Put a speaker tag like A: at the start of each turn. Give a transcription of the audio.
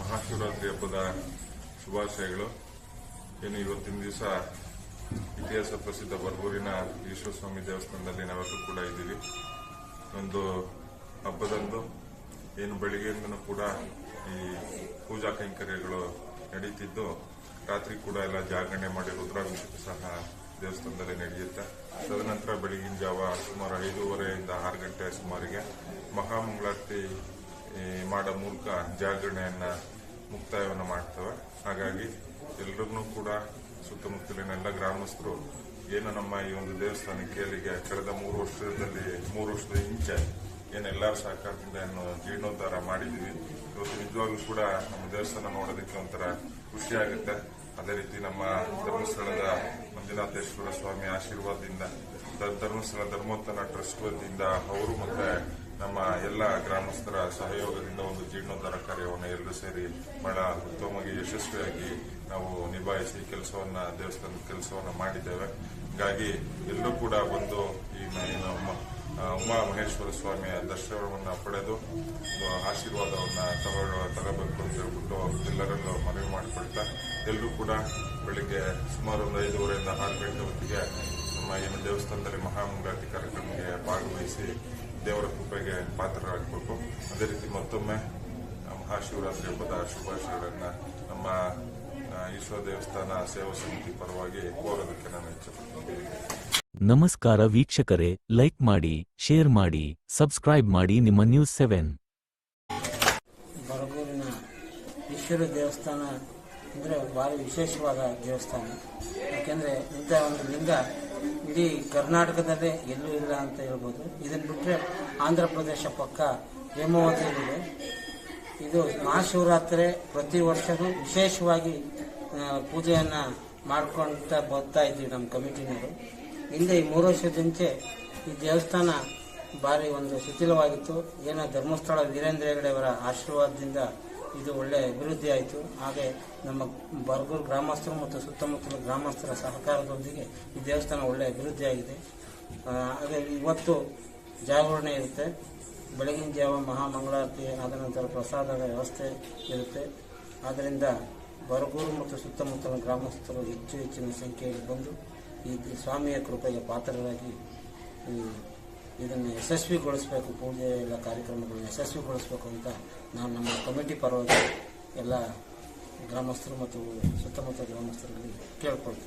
A: ಮಹಾಶಿವರಾತ್ರಿ ಹಬ್ಬದ ಶುಭಾಶಯಗಳು. ಏನು ಇವತ್ತಿನ ದಿವಸ ಇತಿಹಾಸ ಪ್ರಸಿದ್ಧ ಬರಗೂರಿನ ಈಶ್ವರಸ್ವಾಮಿ ದೇವಸ್ಥಾನದಲ್ಲಿ ನಾವೆಲ್ಲರೂ ಕೂಡ ಇದ್ದೀವಿ. ಒಂದು ಹಬ್ಬದಂದು, ಏನು ಬೆಳಿಗ್ಗೆಯಿಂದನೂ ಕೂಡ ಈ ಪೂಜಾ ಕೈಂಕರ್ಯಗಳು ನಡೀತಿದ್ದು, ರಾತ್ರಿ ಕೂಡ ಎಲ್ಲ ಜಾಗರಣೆ ಮಾಡಿ ರುದ್ರಾಭಿಷೇಕ ಸಹ ದೇವಸ್ಥಾನದಲ್ಲಿ ನಡೆಯುತ್ತೆ. ತದನಂತರ ಬೆಳಗಿನ ಜಾವ ಸುಮಾರು ಐದೂವರೆಯಿಂದ ಆರು ಗಂಟೆ ಸುಮಾರಿಗೆ ಮಹಾಮಂಗಳಾರತಿ ಮಾಡೋ ಮೂಲಕ ಜಾಗರಣೆಯನ್ನ ಮುಕ್ತಾಯವನ್ನು ಮಾಡ್ತವೆ. ಹಾಗಾಗಿ ಎಲ್ರಿಗೂ ಕೂಡ ಸುತ್ತಮುತ್ತಲಿನ ಎಲ್ಲ ಗ್ರಾಮಸ್ಥರು ಏನು ನಮ್ಮ ಈ ಒಂದು ದೇವಸ್ಥಾನಕ್ಕೆ ಅಲ್ಲಿಗೆ ಕಳೆದ ಮೂರು ವರ್ಷದಲ್ಲಿ, ಮೂರು ವರ್ಷದ ಹಿಂಚೆ ಏನೆಲ್ಲರ ಸಹಕಾರದಿಂದ ಏನು ಜೀರ್ಣೋದ್ಧಾರ ಮಾಡಿದ್ದೀವಿ. ಇವತ್ತು ನಿಜವಾಗ್ಲೂ ಕೂಡ ನಮ್ಮ ದೇವಸ್ಥಾನ ನೋಡೋದಕ್ಕೆ ಒಂಥರ ಖುಷಿ ಆಗುತ್ತೆ. ಅದೇ ರೀತಿ ನಮ್ಮ ಧರ್ಮಸ್ಥಳದ ಮಂಜುನಾಥೇಶ್ವರ ಸ್ವಾಮಿ ಆಶೀರ್ವಾದದಿಂದ, ಧರ್ಮಸ್ಥಳ ಧರ್ಮೋತ್ತನ ಟ್ರಸ್ಟ್ ವತಿಯಿಂದ ಅವರು ಮತ್ತೆ ನಮ್ಮ ಎಲ್ಲ ಗ್ರಾಮಸ್ಥರ ಸಹಯೋಗದಿಂದ ಒಂದು ಜೀರ್ಣೋದ್ಧಾರ ಕಾರ್ಯವನ್ನು ಎಲ್ಲರೂ ಸೇರಿ ಬಹಳ ಉತ್ತಮವಾಗಿ, ಯಶಸ್ವಿಯಾಗಿ ನಾವು ನಿಭಾಯಿಸಿ ಕೆಲಸವನ್ನ, ದೇವಸ್ಥಾನದ ಕೆಲಸವನ್ನ ಮಾಡಿದ್ದೇವೆ. ಹೀಗಾಗಿ ಎಲ್ಲರೂ ಕೂಡ ಬಂದು ಈ ನಮ್ಮ ಉಮಾ ಮಹೇಶ್ವರ ಸ್ವಾಮಿಯ ದರ್ಶನವನ್ನು ಪಡೆದು ಆಶೀರ್ವಾದವನ್ನು ತಗೊಳ್ಳೋ ತಗೋಬೇಕು ಅಂತ ಹೇಳ್ಬಿಟ್ಟು ಎಲ್ಲರಲ್ಲೂ ಮನವಿ ಮಾಡಿಕೊಳ್ತಾ, ಎಲ್ಲರೂ ಕೂಡ ಬೆಳಿಗ್ಗೆ ಸುಮಾರು ಒಂದು ಐದೂವರೆಯಿಂದ ಆರು ಗಂಟೆ ಹೊತ್ತಿಗೆ ನಮ್ಮ ಏನು ದೇವಸ್ಥಾನದಲ್ಲಿ ಮಹಾಮಂಗಳಾರತಿ ಕಾರ್ಯಕ್ರಮಕ್ಕೆ ಭಾಗವಹಿಸಿ ದೇವರ ಕೃಪೆಗೆ ಪಾತ್ರರಾಗಬೇಕು. ಅದೇ ರೀತಿ ಮತ್ತೊಮ್ಮೆ ಮಹಾಶಿವರಾತ್ರಿ ಹಬ್ಬದ ಶುಭಾಶಯಗಳನ್ನು ನಮ್ಮ ಈಶ್ವರ ದೇವಸ್ಥಾನ ಸೇವಾ ಸಮಿತಿ ಪರವಾಗಿ ಕೋರೋದಕ್ಕೆ ನಾನು ಇಚ್ಛೆಪಡ್ತೀನಿ
B: ನಮಸ್ಕಾರ ವೀಕ್ಷಕರೇ, ಲೈಕ್ ಮಾಡಿ, ಶೇರ್ ಮಾಡಿ, ಸಬ್ಸ್ಕ್ರೈಬ್ ಮಾಡಿ ನಿಮ್ಮ ನ್ಯೂಸ್ ಸೆವೆನ್.
C: ಬರಗೂರಿನ ಈಶ್ವರ ದೇವಸ್ಥಾನ ಅಂದರೆ ಭಾರಿ ವಿಶೇಷವಾದ ದೇವಸ್ಥಾನ. ಯಾಕೆಂದರೆ ಇಂಥ ಒಂದು ಲಿಂಗ ಇಡೀ ಕರ್ನಾಟಕದಲ್ಲೇ ಎಲ್ಲೂ ಇಲ್ಲ ಅಂತ ಹೇಳ್ಬೋದು. ಇದನ್ನು ಬಿಟ್ಟರೆ ಆಂಧ್ರ ಪ್ರದೇಶ ಪಕ್ಕ ಹೇಮಾವತಿಯಲ್ಲಿದೆ. ಇದು ಮಹಾಶಿವರಾತ್ರಿ ಪ್ರತಿ ವರ್ಷವೂ ವಿಶೇಷವಾಗಿ ಪೂಜೆಯನ್ನು ಮಾಡ್ಕೊಂತ ಬರ್ತಾ ಇದ್ದೀವಿ ನಮ್ಮ ಕಮಿಟಿನವರು. ಹಿಂದೆ ಈ ಮೂರು ವರ್ಷದಂತೆ ಈ ದೇವಸ್ಥಾನ ಭಾರಿ ಒಂದು ಶಿಥಿಲವಾಗಿತ್ತು. ಏನೋ ಧರ್ಮಸ್ಥಳ ವೀರೇಂದ್ರ ಹೆಗಡೆಯವರ ಆಶೀರ್ವಾದದಿಂದ ಇದು ಒಳ್ಳೆ ಅಭಿವೃದ್ಧಿ ಆಯಿತು. ಹಾಗೆ ನಮ್ಮ ಬರ್ಗೂರು ಗ್ರಾಮಸ್ಥರು ಮತ್ತು ಸುತ್ತಮುತ್ತಲ ಗ್ರಾಮಸ್ಥರ ಸಹಕಾರದೊಂದಿಗೆ ಈ ದೇವಸ್ಥಾನ ಒಳ್ಳೆ ಅಭಿವೃದ್ಧಿ ಆಗಿದೆ. ಹಾಗೆ ಇವತ್ತು ಜಾಗರಣೆ ಇರುತ್ತೆ. ಬೆಳಗಿನ ಜಾವ ಮಹಾಮಂಗಳಾರತಿ, ಆದ ನಂತರ ಪ್ರಸಾದದ ವ್ಯವಸ್ಥೆ ಇರುತ್ತೆ. ಆದ್ದರಿಂದ ಬರಗೂರು ಮತ್ತು ಸುತ್ತಮುತ್ತಲ ಗ್ರಾಮಸ್ಥರು ಹೆಚ್ಚು ಹೆಚ್ಚಿನ ಸಂಖ್ಯೆಯಲ್ಲಿ ಬಂದು ಈ ಸ್ವಾಮಿಯ ಕೃಪೆಗೆ ಪಾತ್ರರಾಗಿ ಇದನ್ನು ಯಶಸ್ವಿಗೊಳಿಸಬೇಕು, ಪೂಜೆ ಎಲ್ಲ ಕಾರ್ಯಕ್ರಮಗಳನ್ನ ಯಶಸ್ವಿಗೊಳಿಸಬೇಕು ಅಂತ ನಾನು ನಮ್ಮ ಕಮಿಟಿ ಪರವಾಗಿ ಎಲ್ಲ ಗ್ರಾಮಸ್ಥರು ಮತ್ತು ಸುತ್ತಮುತ್ತ ಗ್ರಾಮಸ್ಥರಲ್ಲಿ ಕೇಳ್ಕೊಳ್ತೀನಿ